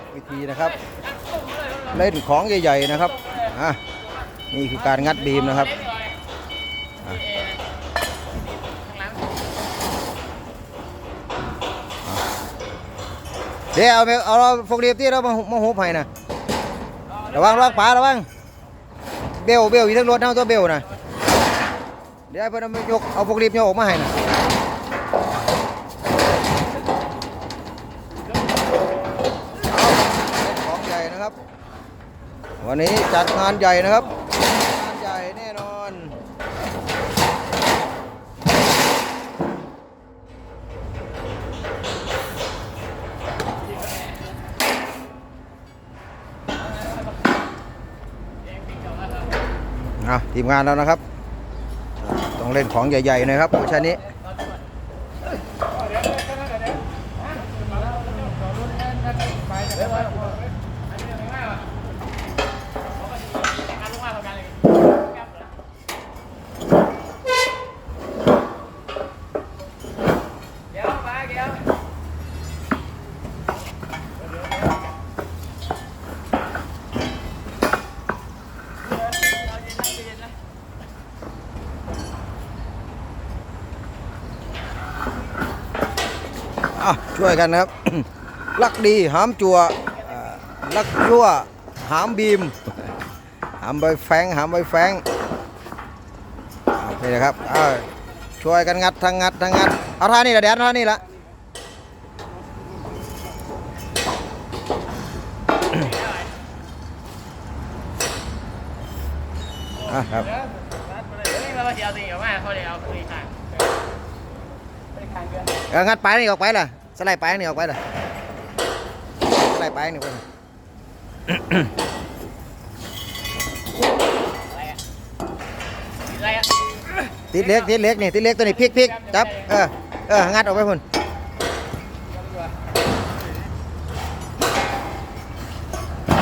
ครับวิธีนะครับเล่นของใหญ่ๆนะครับอะนี่คือการงัดบีมนะครับเดี๋ยวเอาเอาฟกเรียบที่เรามาหุมหุบให้นะระวังระวังป๋าระวังเบลเบลอยู่ทั้งรถทั้งตัวเบลนะเดี๋ยวเพื่อนเอามายกเอาฟกเรียบยกออกมาให้นะ ของใหญ่นะครับ วันนี้จัดงานใหญ่นะครับ งานใหญ่แน่นอน อะ ทีมงานแล้วนะครับ ต้องเล่นของใหญ่ๆนะครับเวอร์ชันนี้ อะช่วยกันนะครับ ลักดีหามจัวอ่าลักชั่วหามบีม หามใบแฟงหามใบแฟงนี่นะครับช่วยกันงัดทั้งงัดทั้งงัดเอาท่านี่ละแดนท่านี่ละอะครับ เราเดียวตีออกมาเขาเดียวคุยทางเอางัดปลายนี่ออกไปล่ะสไลด์ปลายนี่ออกไปล่ะสไลด์ปลายนี่ไปติดเล็กติดเล็กนี่ติดเล็กตัวนี้พลิกพลิกจับเออเอองัดออกไปพุ่น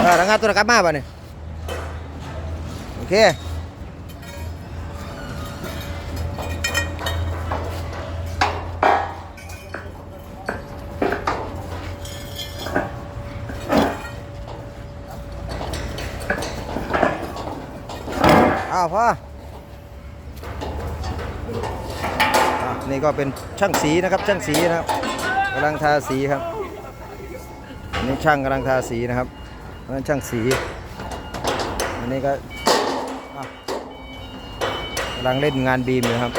เออแล้วงัดตัวกลับมาป่ะนี่โอเค อ้าวพ่อนี่ก็เป็นช่างสีนะครับช่างสีนะครับกำลังทาสีครับอันนี้ช่างกำลังทาสีนะครับนั่นช่างสีอันนี้ก็กำลังเล่นงานบีมอยู่นะครับ